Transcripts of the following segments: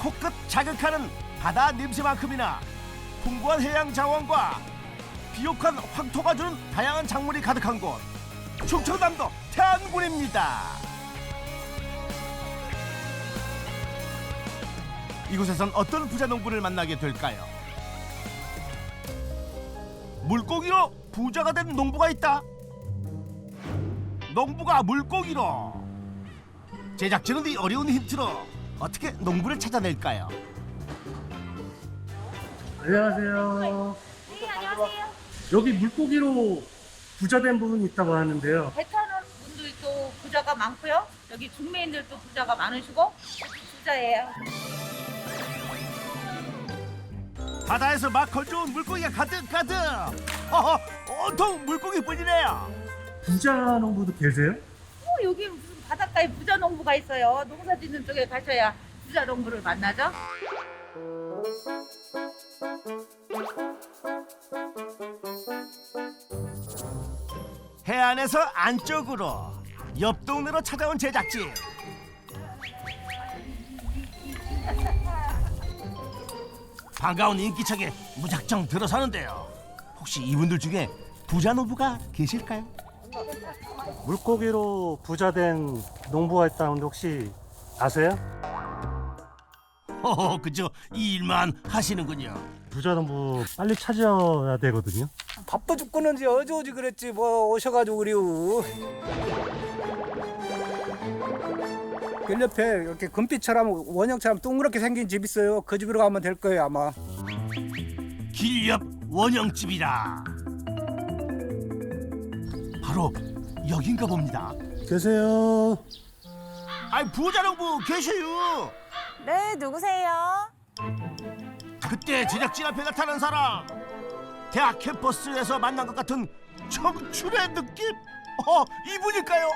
코끝 자극하는 바다 냄새만큼이나 풍부한 해양 자원과 비옥한 황토가 주는 다양한 작물이 가득한 곳 충청남도 태안군입니다. 이곳에선 어떤 부자 농부를 만나게 될까요? 물고기로 부자가 된 농부가 있다. 농부가 물고기로 제작진은 이 어려운 힌트로 어떻게 농부를 찾아낼까요? 안녕하세요. 네, 안녕하세요. 여기 물고기로 부자된 부분이 있다고 하는데요. 배 타는 분들 도 부자가 많고요. 여기 중매인들도 부자가 많으시고 부자예요. 바다에서 막 건져온 물고기가 가득 가득. 어허, 온통 물고기 뿐이네요. 부자 농부도 계세요? 어, 여기 바닷가에 부자 농부가 있어요. 농사 짓는 쪽에 가셔야 부자 농부를 만나죠. 해안에서 안쪽으로 옆 동네로 찾아온 제작진. 반가운 인기척에 무작정 들어서는데요. 혹시 이분들 중에 부자 노부가 계실까요? 물고기로 부자된 농부가 있다는데 혹시 아세요? 허허, 그저 이 일만 하시는군요. 부자 농부 빨리 찾아야 되거든요. 바빠 죽겠는지 어저오지 그랬지 뭐 오셔가지고 그리우 길 옆에 이렇게 금빛처럼 원형처럼 동그랗게 생긴 집 있어요 그 집으로 가면 될 거예요 아마 길 옆 원형집이라. 바로 여긴가 봅니다. 계세요. 아이 부자 농부 계셔요. 네, 누구세요? 그때 제작진 앞에 나타난 사람 대학 캠퍼스에서 만난 것 같은 청춘의 느낌 어 이분일까요?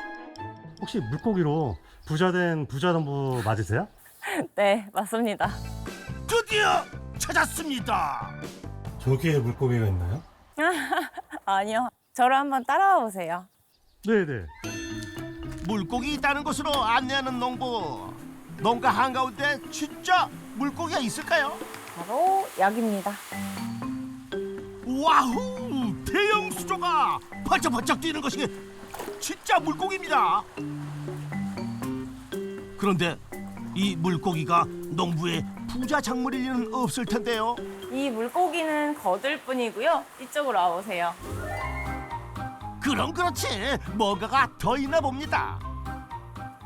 혹시 물고기로 부자된 부자 농부 맞으세요? 네, 맞습니다. 드디어 찾았습니다 저기에 물고기가 있나요? 아니요, 저를 한번 따라와 보세요. 네네. 물고기 있다는 곳으로 안내하는 농부 농가 한가운데 진짜 물고기가 있을까요? 바로 여기입니다. 와우 대형 수조가 번쩍번쩍 뛰는 것이 진짜 물고기입니다 그런데 이 물고기가 농부의 부자 작물일 리는 없을 텐데요 이 물고기는 거들 뿐이고요. 이쪽으로 와 보세요. 그럼 그렇지 뭔가가 더 있나 봅니다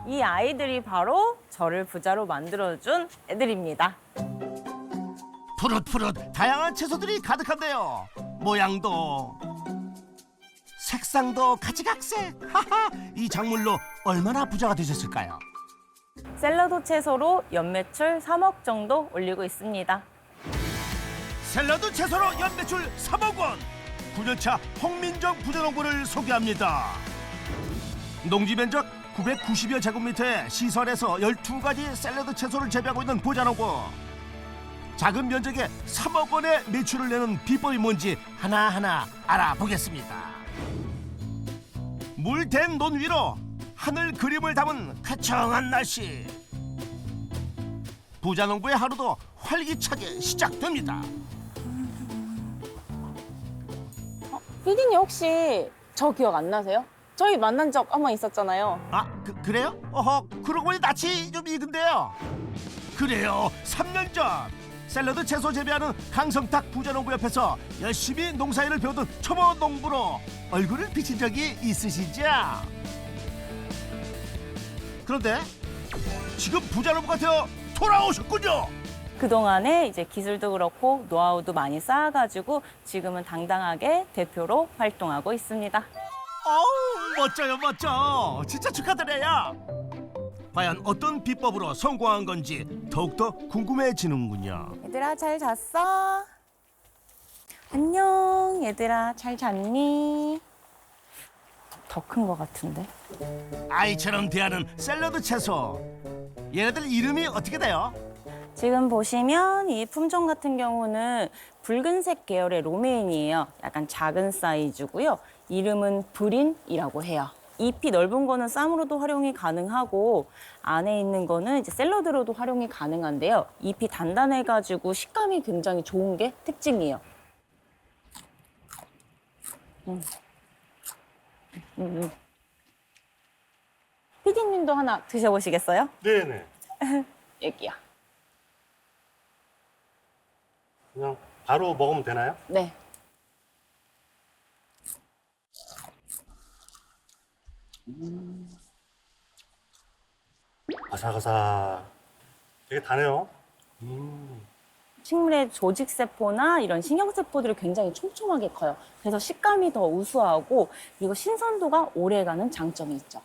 이 아이들이 바로 저를 부자로 만들어준 애들입니다. 푸릇푸릇 다양한 채소들이 가득한데요 모양도 색상도 가지각색 하하 이 작물로 얼마나 부자가 되셨을까요? 샐러드 채소로 연매출 3억 정도 올리고 있습니다. 샐러드 채소로 연매출 3억 원 9년차 홍민정 부자농부를 소개합니다. 농지 면적 990여 제곱미터의 시설에서 12가지 샐러드 채소를 재배하고 있는 부자농부. 작은 면적에 3억 원의 매출을 내는 비법이 뭔지 하나하나 알아보겠습니다. 물된 논 위로 하늘 그림을 담은 쾌청한 날씨. 부자농부의 하루도 활기차게 시작됩니다 피디님 혹시 저 기억 안 나세요? 저희 만난 적 한 번 있었잖아요. 아, 그, 그래요? 어허, 그러고 보니 낯이 좀 익은데요. 그래요, 3년 전 샐러드 채소 재배하는 강성탁 부자농부 옆에서 열심히 농사일을 배우던 초보 농부로 얼굴을 비친 적이 있으시죠? 그런데 지금 부자농부가 되어 돌아오셨군요. 그동안에 이제 기술도 그렇고 노하우도 많이 쌓아가지고 지금은 당당하게 대표로 활동하고 있습니다. 어우, 멋져요, 멋져. 진짜 축하드려요. 과연 어떤 비법으로 성공한 건지 더욱더 궁금해지는군요. 얘들아 잘 잤어? 안녕 얘들아 잘 잤니? 더 큰 것 같은데 아이처럼 대하는 샐러드 채소. 얘네들 이름이 어떻게 돼요? 지금 보시면 이 품종 같은 경우는 붉은색 계열의 로메인이에요 약간 작은 사이즈고요 이름은 브린이라고 해요 잎이 넓은 거는 쌈으로도 활용이 가능하고 안에 있는 거는 이제 샐러드로도 활용이 가능한데요. 잎이 단단해가지고 식감이 굉장히 좋은 게 특징이에요. 음. 음, 음. 피디님도 하나 드셔보시겠어요? 네네. 여기요. 그냥 바로 먹으면 되나요? 네. 아삭아삭. 되게 다네요. 식물의 조직세포나 이런 신경세포들이 굉장히 촘촘하게 커요. 그래서 식감이 더 우수하고 그리고 신선도가 오래가는 장점이 있죠.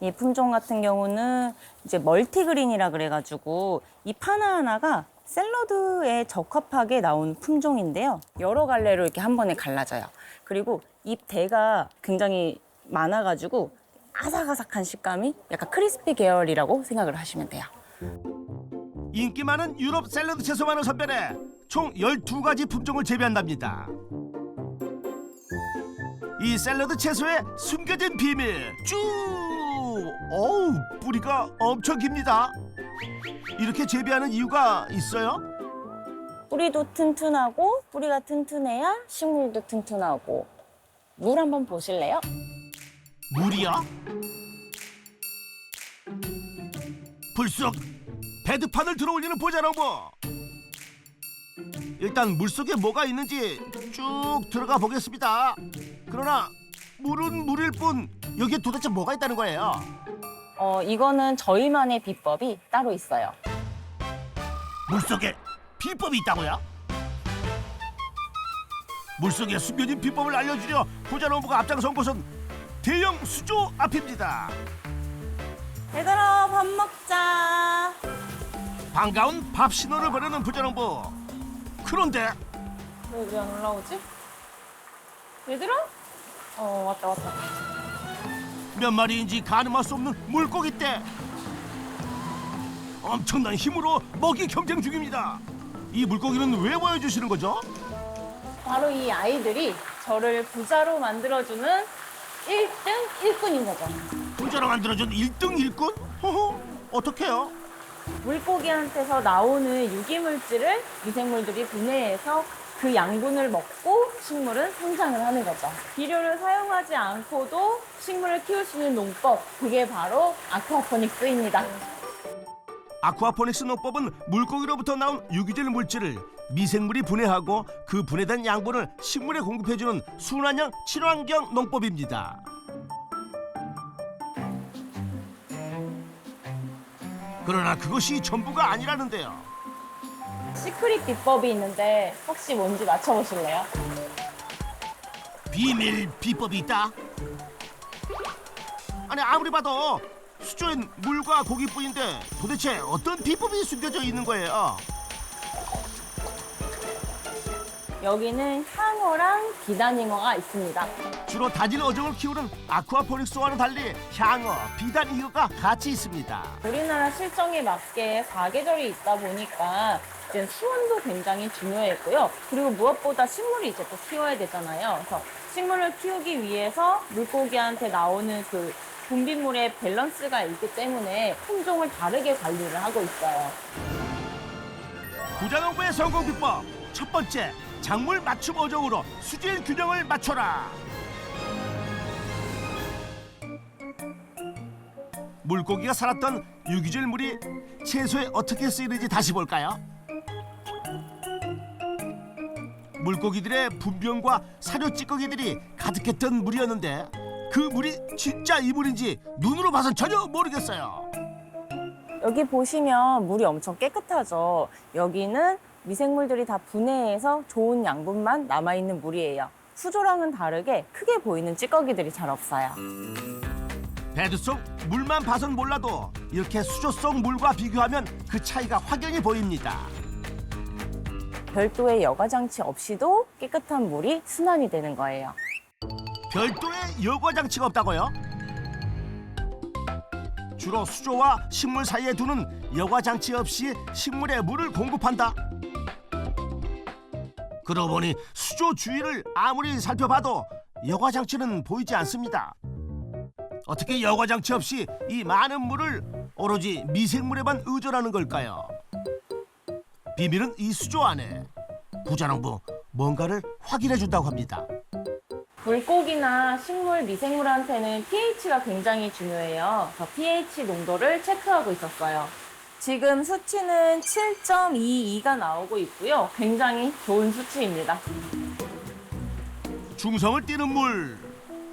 이 품종 같은 경우는 이제 멀티그린이라 그래가지고 잎 하나하나가 샐러드에 적합하게 나온 품종인데요. 여러 갈래로 이렇게 한 번에 갈라져요. 그리고 잎 대가 굉장히 많아가지고 아삭아삭한 식감이 약간 크리스피 계열이라고 생각을 하시면 돼요. 인기 많은 유럽 샐러드 채소만을 선별해 총 12가지 품종을 재배한답니다. 이 샐러드 채소의 숨겨진 비밀 쭉! 어우 뿌리가 엄청 깁니다. 이렇게 재배하는 이유가 있어요? 뿌리도 튼튼하고 뿌리가 튼튼해야 식물도 튼튼하고 물 한번 보실래요? 물이야? 불쑥 배드판을 들어올리는 보자로보 일단 물속에 뭐가 있는지 쭉 들어가 보겠습니다 그러나 물은 물일 뿐 여기에 도대체 뭐가 있다는 거예요 어, 이거는 저희만의 비법이 따로 있어요. 물속에 비법이 있다고요? 물속에 숨겨진 비법을 알려주려 보자노부가 앞장선 곳은 대형 수조 앞입니다 얘들아 밥 먹자. 반가운 밥 신호를 보내는 부자농부 그런데 왜왜안 올라오지? 얘들아? 어 왔다 왔다. 몇 마리인지 가늠할 수 없는 물고기 떼 엄청난 힘으로 먹이 경쟁 중입니다 이 물고기는 왜 보여주시는 거죠? 바로 이 아이들이 저를 부자로 만들어주는 1등 일꾼인 거죠. 부자로 만들어준 1등 일꾼? 허허 어떡해요? 물고기한테서 나오는 유기물질을 미생물들이 분해해서 그 양분을 먹고 식물은 성장을 하는 거죠. 비료를 사용하지 않고도 식물을 키울 수 있는 농법, 그게 바로 아쿠아포닉스입니다. 아쿠아포닉스 농법은 물고기로부터 나온 유기질 물질을 미생물이 분해하고 그 분해된 양분을 식물에 공급해주는 순환형 친환경 농법입니다. 그러나 그것이 전부가 아니라는데요. 시크릿 비법이 있는데 혹시 뭔지 맞춰보실래요? 비밀 비법이 있다. 아니 아무리 봐도 수조엔 물과 고기뿐인데 도대체 어떤 비법이 숨겨져 있는 거예요? 여기는 향어랑 비단잉어가 있습니다. 주로 다질 어종을 키우는 아쿠아포닉스와는 달리 향어, 비단 이어가 같이 있습니다. 우리나라 실정에 맞게 사계절이 있다 보니까 이제 수온도 굉장히 중요했고요. 그리고 무엇보다 식물이 이제 또 키워야 되잖아요. 그래서 식물을 키우기 위해서 물고기한테 나오는 그 분비물의 밸런스가 있기 때문에 품종을 다르게 관리를 하고 있어요. 부자농부의 성공 비법 첫 번째 작물 맞춤 어종으로 수질 균형을 맞춰라. 물고기가 살았던 유기질 물이 채소에 어떻게 쓰이는지 다시 볼까요? 물고기들의 분변과 사료 찌꺼기들이 가득했던 물이었는데 그 물이 진짜 이 물인지 눈으로 봐선 전혀 모르겠어요. 여기 보시면 물이 엄청 깨끗하죠. 여기는 미생물들이 다 분해해서 좋은 양분만 남아있는 물이에요. 수조랑은 다르게 크게 보이는 찌꺼기들이 잘 없어요. 배드 속 물만 봐선 몰라도 이렇게 수조 속 물과 비교하면 그 차이가 확연히 보입니다. 별도의 여과 장치 없이도 깨끗한 물이 순환이 되는 거예요. 별도의 여과 장치가 없다고요? 주로 수조와 식물 사이에 두는 여과 장치 없이 식물에 물을 공급한다. 그러고 보니 수조 주위를 아무리 살펴봐도 여과 장치는 보이지 않습니다. 어떻게 여과 장치 없이 이 많은 물을 오로지 미생물에만 의존하는 걸까요? 비밀은 이 수조 안에 부자농부 뭔가를 확인해 준다고 합니다. 물고기나 식물, 미생물한테는 pH가 굉장히 중요해요. 그래서 pH 농도를 체크하고 있었어요. 지금 수치는 7.22가 나오고 있고요. 굉장히 좋은 수치입니다. 중성을 띠는 물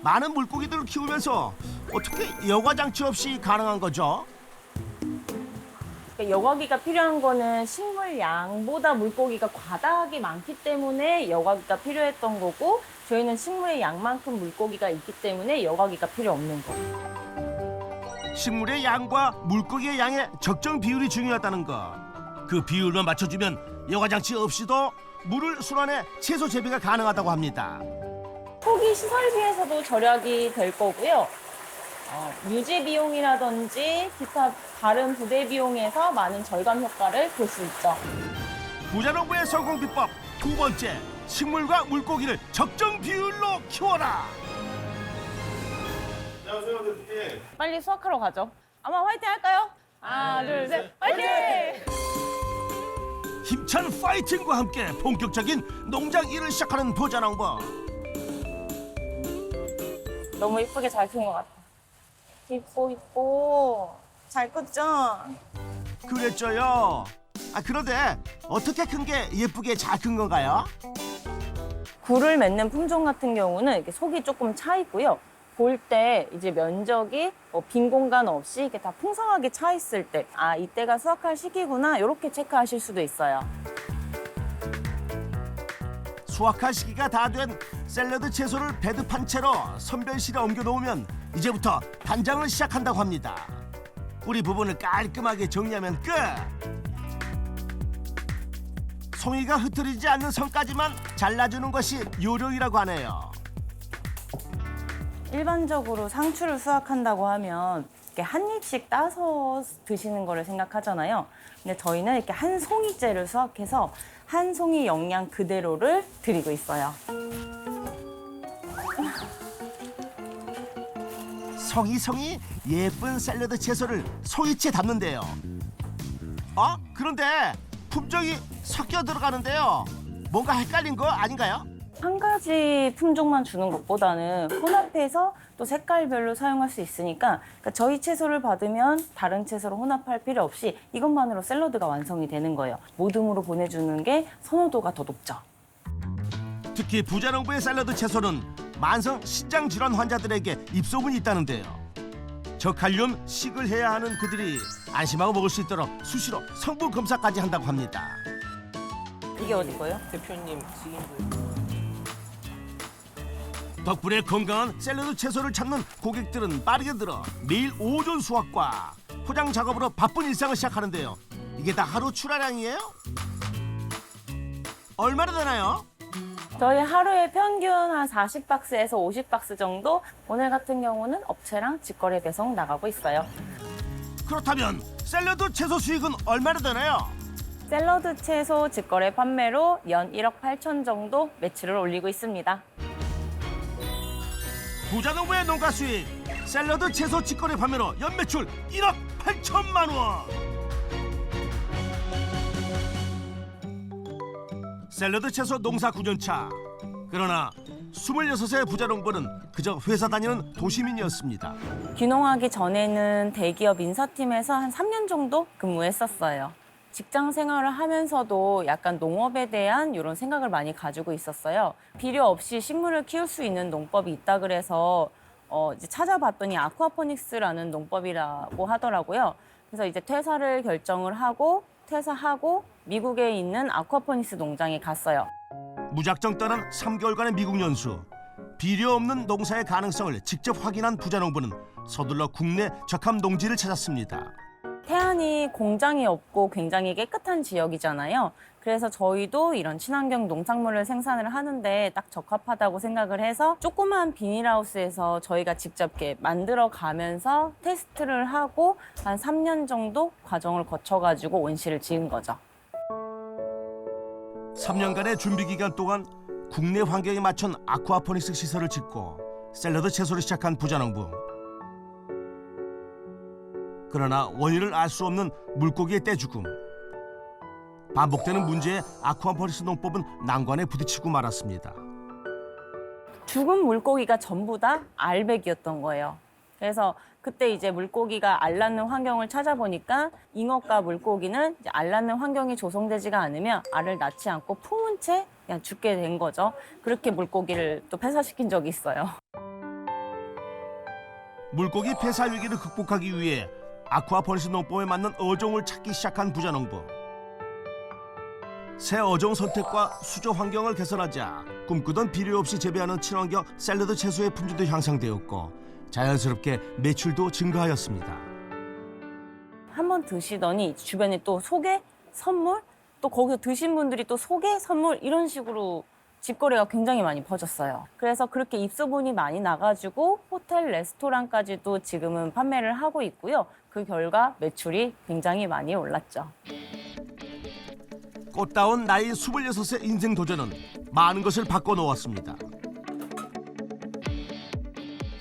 많은 물고기들을 키우면서 어떻게 여과 장치 없이 가능한 거죠? 그러니까 여과기가 필요한 거는 식물 양보다 물고기가 과다하게 많기 때문에 여과기가 필요했던 거고 저희는 식물의 양만큼 물고기가 있기 때문에 여과기가 필요 없는 거예요. 식물의 양과 물고기의 양의 적정 비율이 중요하다는 것. 그 비율만 맞춰주면 여과 장치 없이도 물을 순환해 채소 재배가 가능하다고 합니다. 초기 시설비에서도 절약이 될 거고요. 어, 유지 비용이라든지 기타 다른 부대 비용에서 많은 절감 효과를 볼 수 있죠. 부자농부의 성공 비법 두 번째 식물과 물고기를 적정 비율로 키워라. 빨리 수확하러 가죠. 아마 화이팅 할까요? 하나, 둘, 셋, 화이팅! 힘찬 파이팅과 함께 본격적인 농장 일을 시작하는 부자농부. 너무 이쁘게 잘큰것 같아. 이뻐, 이뻐. 잘 컸죠? 그랬죠요. 아 그런데 어떻게 큰 게 예쁘게 잘 큰 건가요? 굴을 맺는 품종 같은 경우는 이렇게 속이 조금 차 있고요. 볼 때 이제 면적이 뭐빈 공간 없이 이렇게 다 풍성하게 차 있을 때, 아, 이때가 수확할 시기구나, 이렇게 체크하실 수도 있어요. 수확할 시기가 다 된 샐러드 채소를 배드 판 채로 선별실에 옮겨 놓으면 이제부터 단장을 시작한다고 합니다. 뿌리 부분을 깔끔하게 정리하면 끝. 송이가 흐트리지 않는 선까지만 잘라주는 것이 요령이라고 하네요. 일반적으로 상추를 수확한다고 하면 이렇게 한 입씩 따서 드시는 거를 생각하잖아요. 근데 저희는 이렇게 한 송이째를 수확해서 한 송이 영양 그대로를 드리고 있어요. 성이성이 예쁜 샐러드 채소를 송이채 담는데요. 어? 그런데 품종이 섞여 들어가는데요. 뭔가 헷갈린 거 아닌가요? 한 가지 품종만 주는 것보다는 혼합해서 또 색깔별로 사용할 수 있으니까 그러니까 저희 채소를 받으면 다른 채소로 혼합할 필요 없이 이것만으로 샐러드가 완성이 되는 거예요. 모듬으로 보내주는 게 선호도가 더 높죠. 특히 부자농부의 샐러드 채소는 만성 신장 질환 환자들에게 입소문이 있다는데요. 저칼륨 식을 해야 하는 그들이 안심하고 먹을 수 있도록 수시로 성분 검사까지 한다고 합니다. 이게 어디 거예요? 대표님 지인분 덕분에 건강한 샐러드 채소를 찾는 고객들은 빠르게 들어 매일 오전 수확과 포장 작업으로 바쁜 일상을 시작하는데요. 이게 다 하루 출하량이에요? 얼마나 되나요? 저희 하루에 평균 한 40박스에서 50박스 정도 오늘 같은 경우는 업체랑 직거래 배송 나가고 있어요. 그렇다면 샐러드 채소 수익은 얼마나 되나요? 샐러드 채소 직거래 판매로 연 1억 8천 정도 매출을 올리고 있습니다. 부자 농부의 농가 수익 샐러드 채소 직거래 판매로 연매출 1억 8천만 원 샐러드 채소 농사 9년차 그러나 26세 부자농부는 그저 회사 다니는 도시민이었습니다 귀농하기 전에는 대기업 인사팀에서 한 3년 정도 근무했었어요. 직장 생활을 하면서도 약간 농업에 대한 이런 생각을 많이 가지고 있었어요. 필요 없이 식물을 키울 수 있는 농법이 있다 그래서 어, 이제 찾아봤더니 아쿠아포닉스라는 농법이라고 하더라고요. 그래서 이제 퇴사를 결정을 하고 퇴사하고 미국에 있는 아쿠아포닉스 농장에 갔어요. 무작정 떠난 3개월간의 미국 연수 비료 없는 농사의 가능성을 직접 확인한 부자농부는 서둘러 국내 적합 농지를 찾았습니다 태안이 공장이 없고 굉장히 깨끗한 지역이잖아요. 그래서 저희도 이런 친환경 농산물을 생산을 하는데 딱 적합하다고 생각을 해서 조그만 비닐하우스에서 저희가 직접 만들어 가면서 테스트를 하고 한 3년 정도 과정을 거쳐가지고 온실을 지은 거죠. 3년간의 준비 기간 동안 국내 환경에 맞춘 아쿠아포닉스 시설을 짓고 샐러드 채소를 시작한 부자농부. 그러나 원인을 알 수 없는 물고기의 떼죽음. 반복되는 문제에 아쿠아폴리스 농법은 난관에 부딪히고 말았습니다. 죽은 물고기가 전부 다 알백이었던 거예요. 그래서 그때 이제 물고기가 알 낳는 환경을 찾아보니까 잉어과 물고기는 이제 알 낳는 환경이 조성되지가 않으면 알을 낳지 않고 품은 채 그냥 죽게 된 거죠. 그렇게 물고기를 또 폐사시킨 적이 있어요. 물고기 폐사 위기를 극복하기 위해 아쿠아폴리스 농법에 맞는 어종을 찾기 시작한 부자 농부. 새 어종 선택과 수조 환경을 개선하자 꿈꾸던 비료 없이 재배하는 친환경 샐러드 채소의 품질도 향상되었고 자연스럽게 매출도 증가하였습니다. 한 번 드시더니 주변에 또 소개, 선물, 또 거기서 드신 분들이 또 소개, 선물 이런 식으로 집거래가 굉장히 많이 퍼졌어요. 그래서 그렇게 입소문이 많이 나가지고 호텔, 레스토랑까지도 지금은 판매를 하고 있고요. 그 결과 매출이 굉장히 많이 올랐죠. 꽃다운 나이 26의 인생 도전은 많은 것을 바꿔놓았습니다.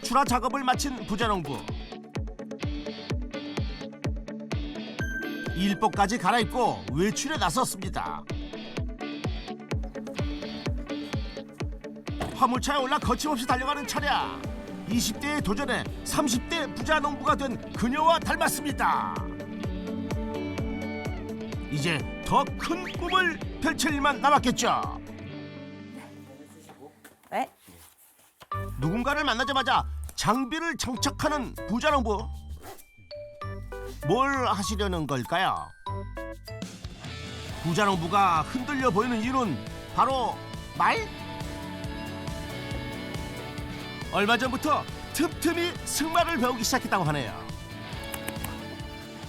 출하 작업을 마친 부자농부. 일복까지 갈아입고 외출에 나섰습니다. 화물차에 올라 거침없이 달려가는 차량. 20대의 도전에 30대 부자 농부가 된 그녀와 닮았습니다. 이제 더 큰 꿈을 펼칠 일만 남았겠죠. 네. 누군가를 만나자마자 장비를 장착하는 부자농부. 뭘 하시려는 걸까요? 부자농부가 흔들려 보이는 이유는 바로 말? 얼마 전부터 틈틈이 승마를 배우기 시작했다고 하네요.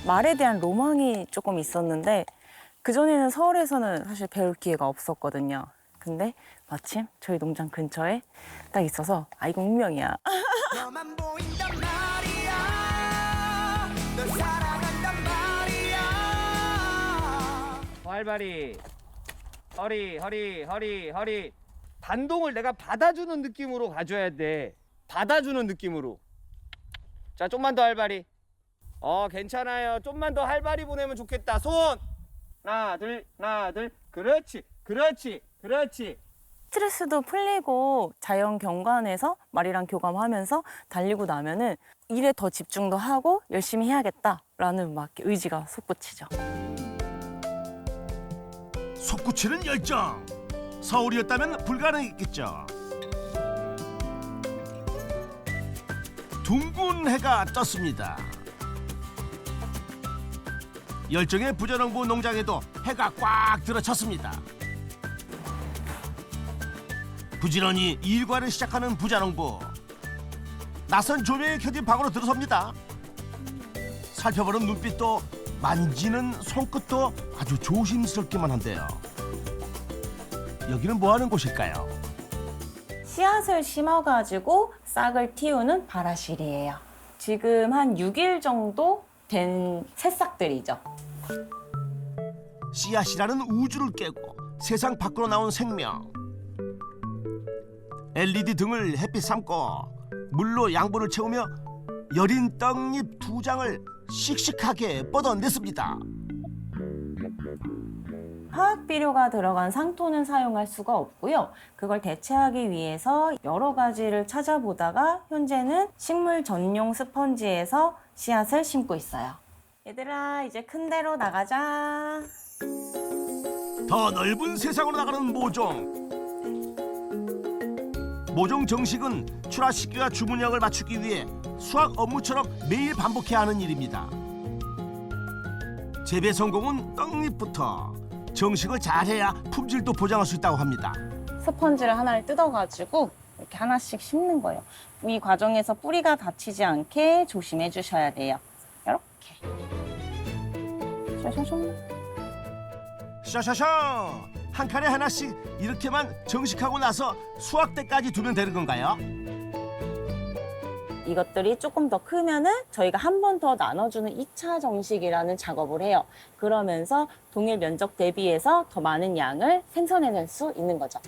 말에 대한 로망이 조금 있었는데 그전에는 서울에서는 사실 배울 기회가 없었거든요. 근데 마침 저희 농장 근처에 딱 있어서 아 이거 운명이야. 너만 보인단 말이야. 널 사랑한단 말이야. 활발히. 허리 허리 허리 허리. 반동을 내가 받아주는 느낌으로 가져야 돼. 받아주는 느낌으로. 자 좀만 더 활발히. 어 괜찮아요. 좀만 더 활발히 보내면 좋겠다. 손! 하나 둘 하나 둘. 그렇지 그렇지 그렇지 스트레스도 풀리고 자연 경관에서 말이랑 교감하면서 달리고 나면은 일에 더 집중도 하고 열심히 해야겠다라는 막 의지가 솟구치죠. 솟구치는 열정. 서울이었다면 불가능했겠죠. 둥근 해가 떴습니다. 열정의 부자농부 농장에도 해가 꽉 들어찼습니다. 부지런히 일과를 시작하는 부자농부. 낯선 조명에 켜진 방으로 들어섭니다. 살펴보는 눈빛도 만지는 손끝도 아주 조심스럽기만 한데요. 여기는 뭐 하는 곳일까요? 씨앗을 심어가지고 싹을 틔우는 바라실이에요. 지금 한 6일 정도 된 새싹들이죠. 씨앗이라는 우주를 깨고 세상 밖으로 나온 생명. LED 등을 햇빛 삼고 물로 양분을 채우며 여린 떡잎 두 장을 씩씩하게 뻗어냈습니다. 화학 비료가 들어간 상토는 사용할 수가 없고요. 그걸 대체하기 위해서 여러 가지를 찾아보다가 현재는 식물 전용 스펀지에서 씨앗을 심고 있어요. 얘들아, 이제 큰 데로 나가자. 더 넓은 세상으로 나가는 모종. 모종 정식은 출하 시기와 주문량을 맞추기 위해 수학 업무처럼 매일 반복해야 하는 일입니다. 재배 성공은 떡잎부터 정식을 잘해야 품질도 보장할 수 있다고 합니다. 스펀지를 하나를 뜯어가지고 이렇게 하나씩 심는 거예요. 이 과정에서 뿌리가 다치지 않게 조심해 주셔야 돼요. 이렇게. 샤샤숑. 샤샤샤 한 칸에 하나씩 이렇게만 정식하고 나서 수확 때까지 두면 되는 건가요? 이것들이 조금 더 크면은 저희가 한 번 더 나눠주는 2차 정식이라는 작업을 해요. 그러면서 동일 면적 대비해서 더 많은 양을 생산해낼 수 있는 거죠.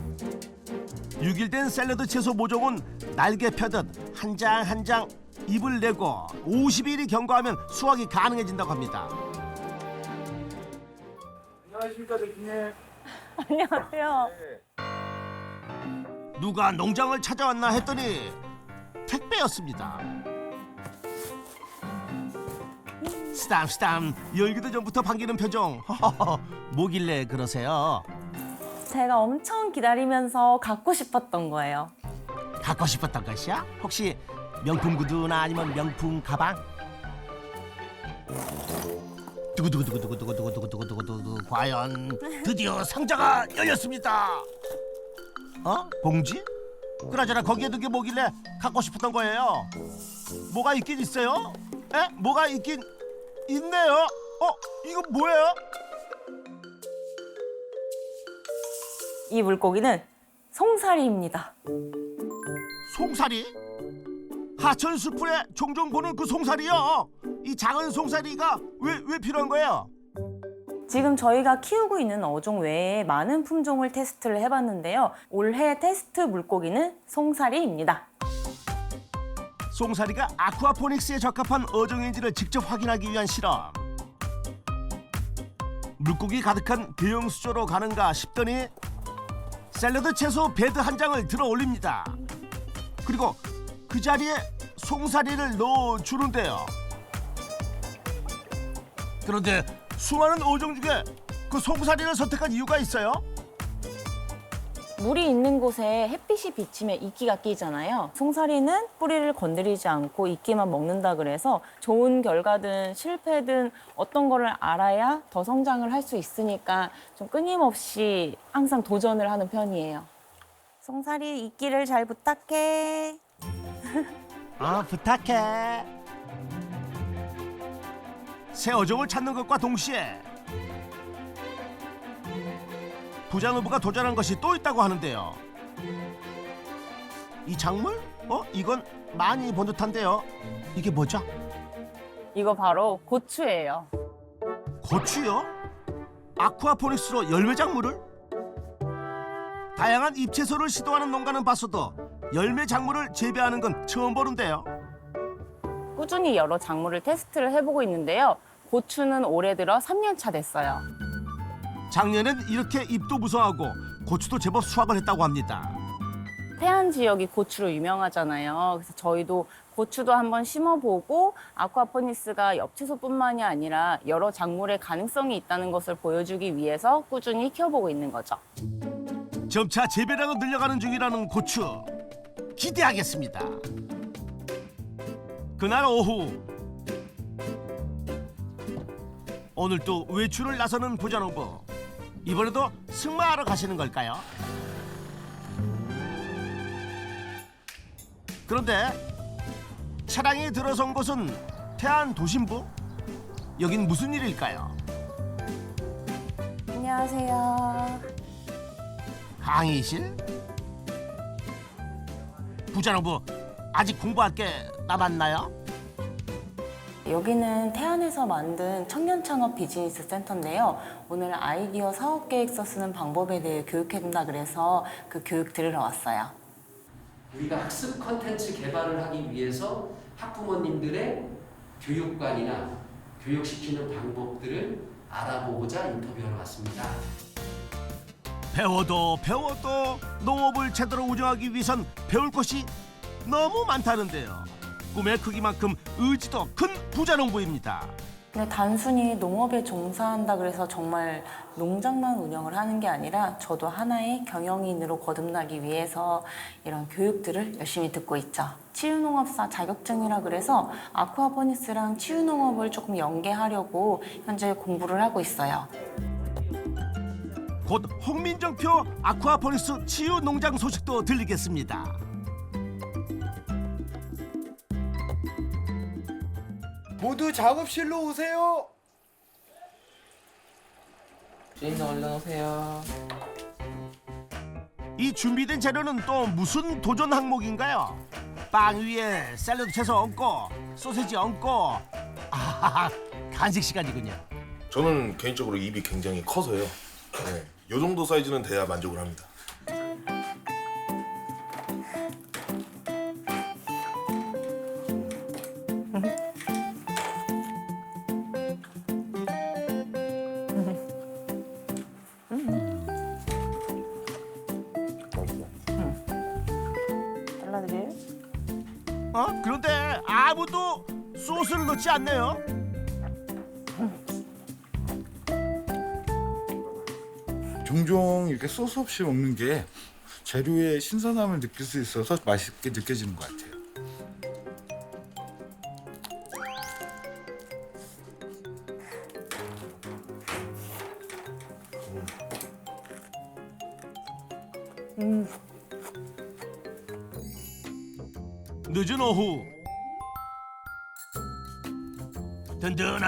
6일 된 샐러드 채소 모종은 날개 펴듯 한 장 한장 잎을 내고 50일이 경과하면 수확이 가능해진다고 합니다. 안녕하십니까 대표님. 안녕하세요. 누가 농장을 찾아왔나 했더니 택배였습니다. 스담스담 열기도 전부터 반기는 표정. 허허허, 뭐길래 그러세요? 제가 엄청 기다리면서 갖고 싶었던 거예요. 갖고 싶었던 것이야? 혹시 명품 구두나 아니면 명품 가방? 두구두구두구두구두구두구두구두구두구 과연 드디어 상자가 열렸습니다. 어? 봉지? 그나저나 거기에 든게 뭐길래 갖고 싶었던 거예요? 뭐가 있긴 있어요? 에? 뭐가 있긴 있네요. 어? 이거 뭐예요? 이 물고기는 송사리입니다. 송사리? 하천 수풀에 종종 보는 그 송사리요. 이 작은 송사리가 왜 왜 필요한 거예요? 지금 저희가 키우고 있는 어종 외에 많은 품종을 테스트를 해봤는데요. 올해 테스트 물고기는 송사리입니다. 송사리가 아쿠아포닉스에 적합한 어종인지를 직접 확인하기 위한 실험. 물고기 가득한 대형 수조로 가는가 싶더니 샐러드 채소 베드 한 장을 들어 올립니다. 그리고 그 자리에 송사리를 넣어 주는데요. 그런데 수많은 어종 중에 그 송사리를 선택한 이유가 있어요? 물이 있는 곳에 햇빛이 비치면 이끼가 끼잖아요. 송사리는 뿌리를 건드리지 않고 이끼만 먹는다 그래서 좋은 결과든 실패든 어떤 거를 알아야 더 성장을 할 수 있으니까 좀 끊임없이 항상 도전을 하는 편이에요. 송사리 이끼를 잘 부탁해. 아 부탁해 새 어종을 찾는 것과 동시에 부자노부가 도전한 것이 또 있다고 하는데요 이 작물? 어? 이건 많이 본 듯한데요 이게 뭐죠? 이거 바로 고추예요. 고추요? 아쿠아포닉스로 열매 작물을? 다양한 잎채소를 시도하는 농가는 봤어도 열매 작물을 재배하는 건 처음 보는데요 꾸준히 여러 작물을 테스트를 해보고 있는데요. 고추는 올해 들어 3년 차 됐어요. 작년엔 이렇게 잎도 무성하고 고추도 제법 수확을 했다고 합니다. 태안 지역이 고추로 유명하잖아요. 그래서 저희도 고추도 한번 심어보고 아쿠아포니스가 엽채소뿐만이 아니라 여러 작물의 가능성이 있다는 것을 보여주기 위해서 꾸준히 키워보고 있는 거죠. 점차 재배량은 늘려가는 중이라는 고추 기대하겠습니다. 그날 오후 오늘 또 외출을 나서는 부자농부 이번에도 승마하러 가시는 걸까요? 그런데 차량이 들어선 곳은 태안 도심부 여긴 무슨 일일까요? 안녕하세요. 강의실? 부자농부 아직 공부할 게 남았나요? 여기는 태안에서 만든 청년 창업 비즈니스 센터인데요. 오늘 아이디어 사업 계획서 쓰는 방법에 대해 교육해준다 그래서 그 교육 들으러 왔어요. 우리가 학습 컨텐츠 개발을 하기 위해서 학부모님들의 교육관이나 교육시키는 방법들을 알아보고자 인터뷰하러 왔습니다. 배워도 배워도 농업을 제대로 운영하기 위해선 배울 것이 너무 많다는데요. 꿈의 크기만큼 의지도 큰 부자 농부입니다. 근데 단순히 농업에 종사한다 그래서 정말 농장만 운영을 하는 게 아니라 저도 하나의 경영인으로 거듭나기 위해서 이런 교육들을 열심히 듣고 있죠. 치유농업사 자격증이라 그래서 아쿠아포니스랑 치유농업을 조금 연계하려고 현재 공부를 하고 있어요. 곧 홍민정표 아쿠아포니스 치유 농장 소식도 들리겠습니다. 모두 작업실로 오세요. 주인님 얼른 오세요. 이 준비된 재료는 또 무슨 도전 항목인가요? 빵 위에 샐러드 채소 얹고 소세지 얹고 아 간식 시간이군요. 저는 개인적으로 입이 굉장히 커서요. 네, 요 정도 사이즈는 돼야 만족을 합니다. 소스를 넣지 않네요. 종종 이렇게 소스 없이 먹는 게 재료의 신선함을 느낄 수 있어서 맛있게 느껴지는 것 같아요.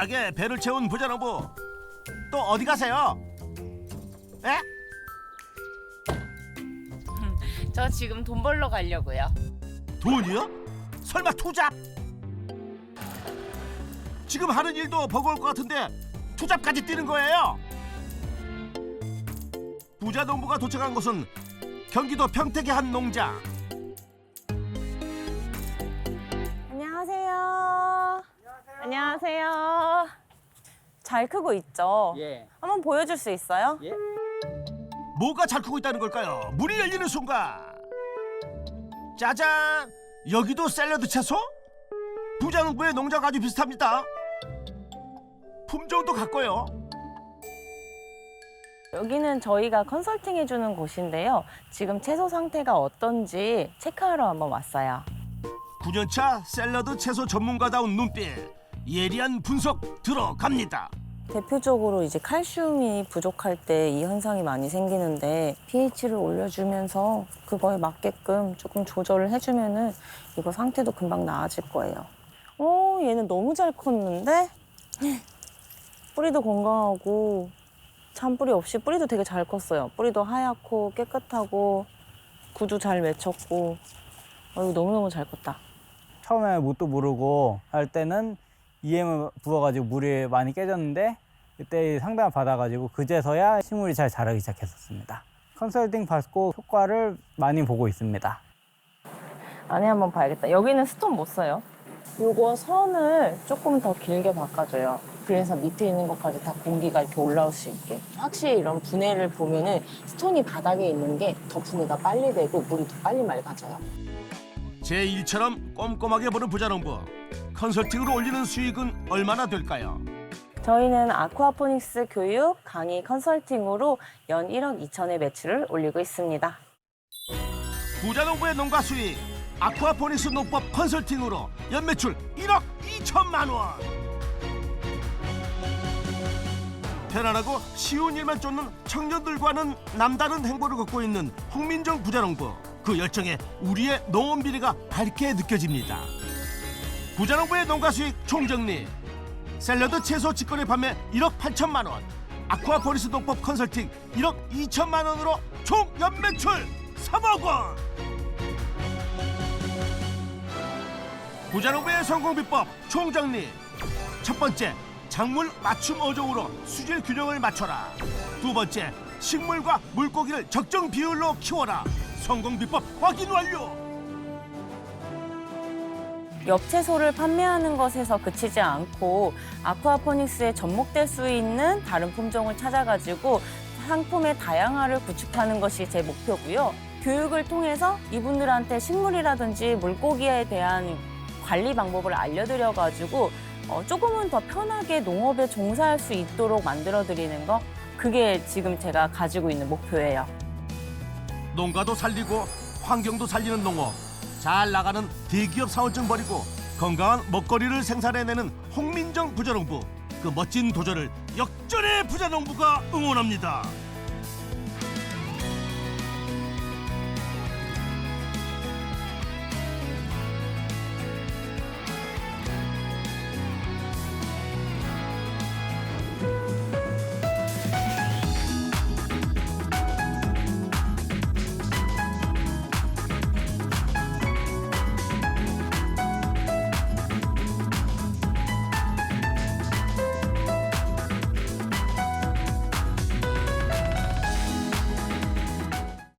든든하게 배를 채운 부자농부 또 어디 가세요? 에? 저 지금 돈 벌러 가려고요. 돈이요? 설마 투잡? 지금 하는 일도 버거울 것 같은데 투잡까지 뛰는 거예요? 부자 농부가 도착한 곳은 경기도 평택의 한 농장. 안녕하세요. 잘 크고 있죠? 예. 한번 보여줄 수 있어요? 예. 뭐가 잘 크고 있다는 걸까요? 문이 열리는 순간 짜잔! 여기도 샐러드 채소? 부자농부의 농장 아주 비슷합니다. 품종도 같고요. 여기는 저희가 컨설팅 해주는 곳인데요. 지금 채소 상태가 어떤지 체크하러 한번 왔어요. 9년차 샐러드 채소 전문가다운 눈빛 예리한 분석 들어갑니다. 대표적으로 이제 칼슘이 부족할 때 이 현상이 많이 생기는데 pH를 올려주면서 그거에 맞게끔 조금 조절을 해주면은 이거 상태도 금방 나아질 거예요. 오, 얘는 너무 잘 컸는데? 뿌리도 건강하고 잔뿌리 없이 뿌리도 되게 잘 컸어요. 뿌리도 하얗고 깨끗하고 구도 잘 맺혔고 어, 이거 너무너무 잘 컸다. 처음에 뭣도 모르고 할 때는 EM을 부어가지고 물이 많이 깨졌는데 그때 상담을 받아가지고 그제서야 식물이 잘 자라기 시작했었습니다. 컨설팅 받고 효과를 많이 보고 있습니다. 안에 한번 봐야겠다. 여기는 스톤 못 써요. 요거 선을 조금 더 길게 바꿔줘요. 그래서 밑에 있는 것까지 다 공기가 이렇게 올라올 수 있게. 확실히 이런 분해를 보면은 스톤이 바닥에 있는 게 더 분해가 빨리 되고 물이 더 빨리 맑아져요. 제 일처럼 꼼꼼하게 보는 부자농부 컨설팅으로 올리는 수익은 얼마나 될까요? 저희는 아쿠아포닉스 교육, 강의 컨설팅으로 연 1억 2천의 매출을 올리고 있습니다. 부자농부의 농가 수익 아쿠아포니스 농법 컨설팅으로 연 매출 1억 2천만 원. 편안하고 쉬운 일만 쫓는 청년들과는 남다른 행보를 걷고 있는 홍민정 부자농부. 그 열정에 우리의 농업 미래가 밝게 느껴집니다. 부자농부의 농가 수익 총정리. 샐러드 채소 직거래 판매 1억 8천만 원. 아쿠아포니스 농법 컨설팅 1억 2천만 원으로 총 연매출 3억 원. 부자농부의 성공 비법 총정리 첫 번째 작물 맞춤 어종으로 수질 균형을 맞춰라 두 번째 식물과 물고기를 적정 비율로 키워라 성공 비법 확인 완료 엽채소를 판매하는 것에서 그치지 않고 아쿠아포닉스에 접목될 수 있는 다른 품종을 찾아가지고 상품의 다양화를 구축하는 것이 제 목표고요. 교육을 통해서 이분들한테 식물이라든지 물고기에 대한 관리 방법을 알려드려가지고 어, 조금은 더 편하게 농업에 종사할 수 있도록 만들어드리는 거 그게 지금 제가 가지고 있는 목표예요. 농가도 살리고 환경도 살리는 농업 잘 나가는 대기업 사원증 버리고 건강한 먹거리를 생산해내는 홍민정 부자농부 그 멋진 도전을 역전의 부자농부가 응원합니다.